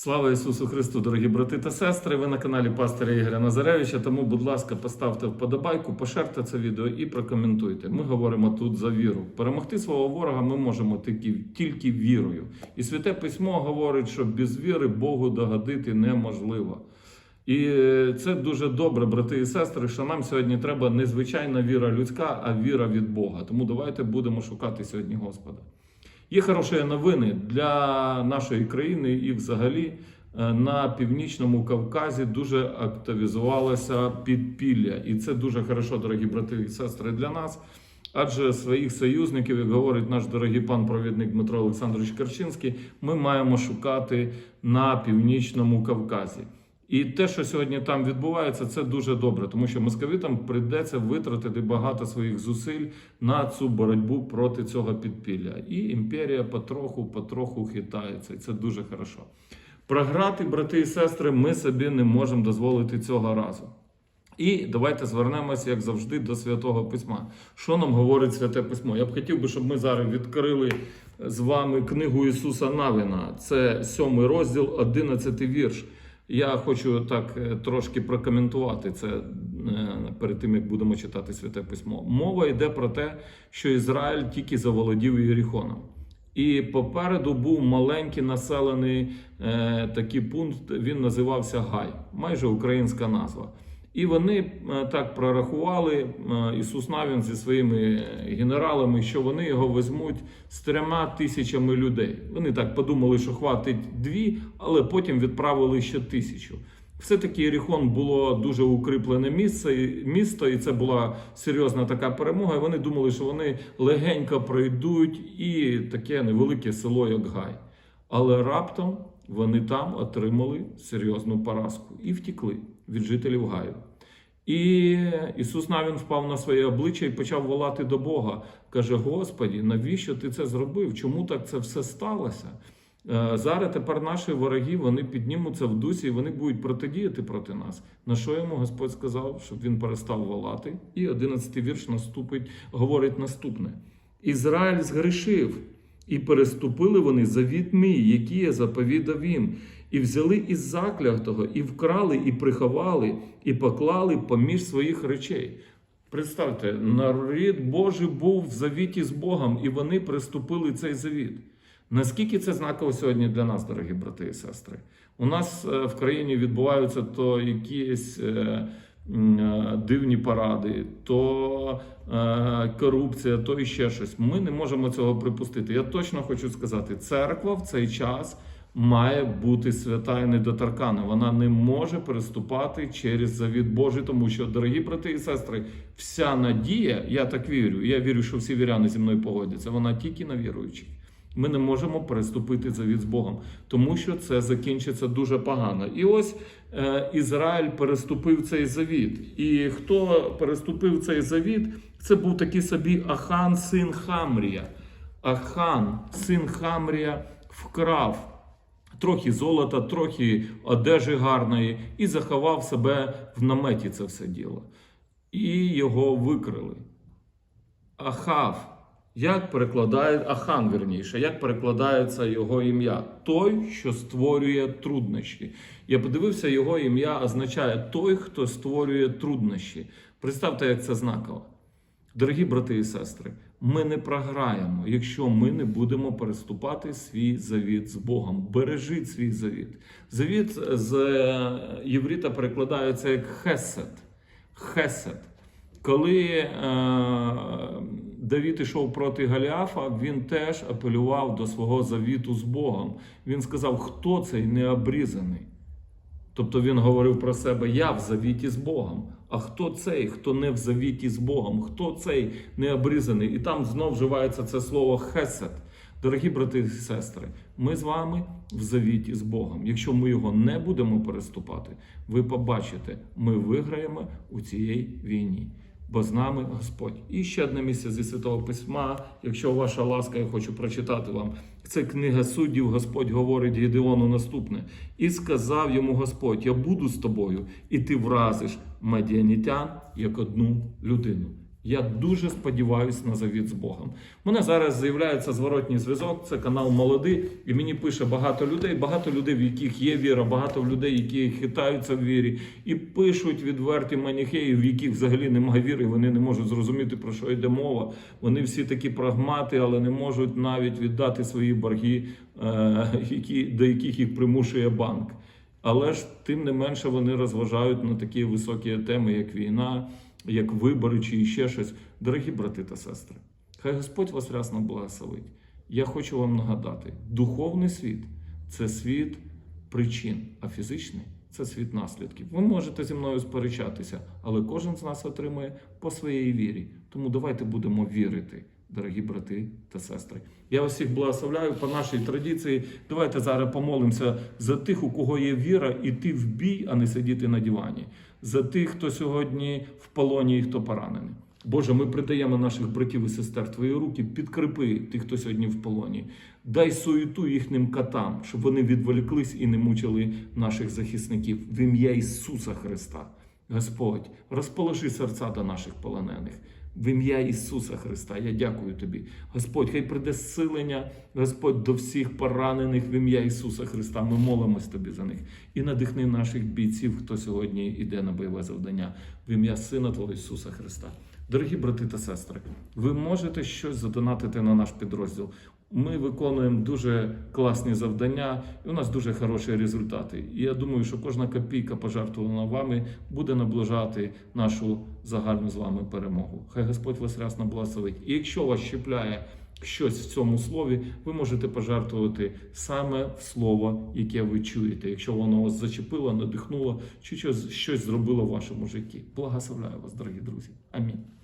Слава Ісусу Христу, дорогі брати та сестри! Ви на каналі пастора Ігоря Назаревича. Тому, будь ласка, поставте вподобайку, поширте це відео і прокоментуйте. Ми говоримо тут за віру. Перемогти свого ворога ми можемо тільки, тільки вірою. І святе письмо говорить, що без віри Богу догодити неможливо. І е, це дуже добре, брати і сестри, що нам сьогодні треба не звичайна віра людська, а віра від Бога. Тому давайте будемо шукати сьогодні Господа. Є хороші новини для нашої країни і взагалі е, на північному Кавказі дуже активізувалося підпілля, і це дуже хорошо, дорогі брати і сестри, для нас. Адже своїх союзників, як говорить наш дорогий пан провідник Дмитро Олександрович Карчинський, ми маємо шукати на північному Кавказі. І те, що сьогодні там відбувається, це дуже добре, тому що московитам прийдеться витратити багато своїх зусиль на цю боротьбу проти цього підпілля. І імперія потроху, потроху хитається, і це дуже хорошо. Програти, брати і сестри, ми собі не можемо дозволити цього разу. І давайте звернемося, як завжди, до святого письма. Що нам говорить святе письмо? Я б хотів би, щоб ми зараз відкрили з вами книгу Ісуса Навіна. Це сьомий розділ, одинадцятий вірш. Я хочу так е, трошки прокоментувати це е, перед тим, як будемо читати святе письмо. Мова йде про те, що Ізраїль тільки заволодів Єрихоном. І попереду був маленький населений е, такий пункт. Він називався Гай, майже українська назва. І вони е, так прорахували е, Ісус Навін зі своїми генералами, що вони його візьмуть з трьома тисячами людей. Вони так подумали, що хватить дві, але потім відправили ще тисячу. Все-таки Єріхон було дуже укріплене місце, місто, і це була серйозна така перемога. І вони думали, що вони легенько пройдуть і таке невелике село, як Гай. Але раптом вони там отримали серйозну поразку і втікли від жителів Гаю. І Ісус Навін впав на своє обличчя і почав волати до Бога. Каже: Господі, навіщо ти це зробив? Чому так це все сталося? Е, Зараз тепер наші вороги вони піднімуться в дусі і вони будуть протидіяти проти нас. На що йому Господь сказав, щоб він перестав волати? І 11 вірш наступить, говорить наступне: Ізраїль згрішив, і переступили вони завіт мій, який я заповідав їм, і взяли із заклятого, і вкрали, і приховали, і поклали поміж своїх речей. Представте, народ Божий був в завіті з Богом, і вони приступили цей завіт. Наскільки це знаково сьогодні для нас, дорогі брати і сестри? У нас е, в країні відбуваються то якісь е, е, дивні паради, то корупція, то іще щось. Ми не можемо цього припустити. Я точно хочу сказати, церква в цей час має бути свята і недоторкана. Вона не може переступати через завіт Божий, тому що, дорогі брати і сестри, вся надія, я так вірю, я вірю, що всі віряни зі мною погодяться, вона тільки на віруючих. Ми не можемо переступити завіт з Богом, тому що це закінчиться дуже погано. І ось е, Ізраїль переступив цей завіт. І хто переступив цей завіт, це був такий собі Ахан, син Хамрія. Ахан, син Хамрія, вкрав трохи золота, трохи одежі гарної і заховав себе в наметі це все діло. І його викрили. Ахав. Як перекладає Ахан, вірніше, як перекладається його ім'я? Той, що створює труднощі. Я подивився, його ім'я означає той, хто створює труднощі. Представте, як це знаково. Дорогі брати і сестри, ми не програємо, якщо ми не будемо переступати свій завіт з Богом. Бережіть свій завіт. Завіт з е, єврита перекладається як хесед. Хесед. Коли е, Давід ішов проти Галіафа, він теж апелював до свого завіту з Богом. Він сказав, хто цей необрізаний? Тобто він говорив про себе: Я в завіті з Богом. А хто цей, хто не в завіті з Богом? Хто цей необрізаний? І там знов вживається це слово хесед. Дорогі брати і сестри, ми з вами в завіті з Богом. Якщо ми його не будемо переступати, ви побачите, ми виграємо у цій війні. Бо з нами Господь. І ще одне місце зі Святого Письма. Якщо ваша ласка, я хочу прочитати вам. Це книга суддів. Господь говорить Гідеону наступне. І сказав йому Господь: Я буду з тобою, і ти вразиш мадіанітян як одну людину. Я дуже сподіваюся на завіт з Богом. Мене зараз з'являється зворотній зв'язок. Це канал молодий, і мені пише багато людей, багато людей, в яких є віра, багато людей, які хитаються в вірі, і пишуть відверті маніхеї, в яких взагалі немає віри. Вони не можуть зрозуміти про що йде мова. Вони всі такі прагмати, але не можуть навіть віддати свої борги, е, які до яких їх примушує банк. Але ж тим не менше вони розважають на такі високі теми, як війна, як вибори чи ще щось. Дорогі брати та сестри, хай Господь вас рясно благословить. Я хочу вам нагадати: духовний світ це світ причин, а фізичний це світ наслідків. Ви можете зі мною сперечатися, але кожен з нас отримує по своїй вірі. Тому давайте будемо вірити, дорогі брати та сестри. Я вас всіх благословляю по нашій традиції. Давайте зараз помолимося за тих, у кого є віра, іти в бій, а не сидіти на дивані. За тих, хто сьогодні в полоні і хто поранений. Боже, ми придаємо наших братів і сестер твої руки, підкріпи тих, хто сьогодні в полоні. Дай суєту їхнім катам, щоб вони відволіклись і не мучили наших захисників в ім'я Ісуса Христа. Господь, розположи серця до наших полонених. В ім'я Ісуса Христа, я дякую тобі. Господь, хай прийде зцілення, Господь, до всіх поранених в ім'я Ісуса Христа. Ми молимось тобі за них. І надихни наших бійців, хто сьогодні йде на бойове завдання, в ім'я Сина Твого Ісуса Христа. Дорогі брати та сестри, ви можете щось задонатити на наш підрозділ. Ми виконуємо дуже класні завдання, і у нас дуже хороші результати. І я думаю, що кожна копійка пожертвована вами буде наближати нашу загальну з вами перемогу. Хай Господь вас рясно благословить. І якщо вас щепляє щось в цьому слові, ви можете пожертвувати саме в слово, яке ви чуєте, якщо воно вас зачепило, надихнуло, чи щось зробило в вашому житті. Благословляю вас, дорогі друзі. Амінь.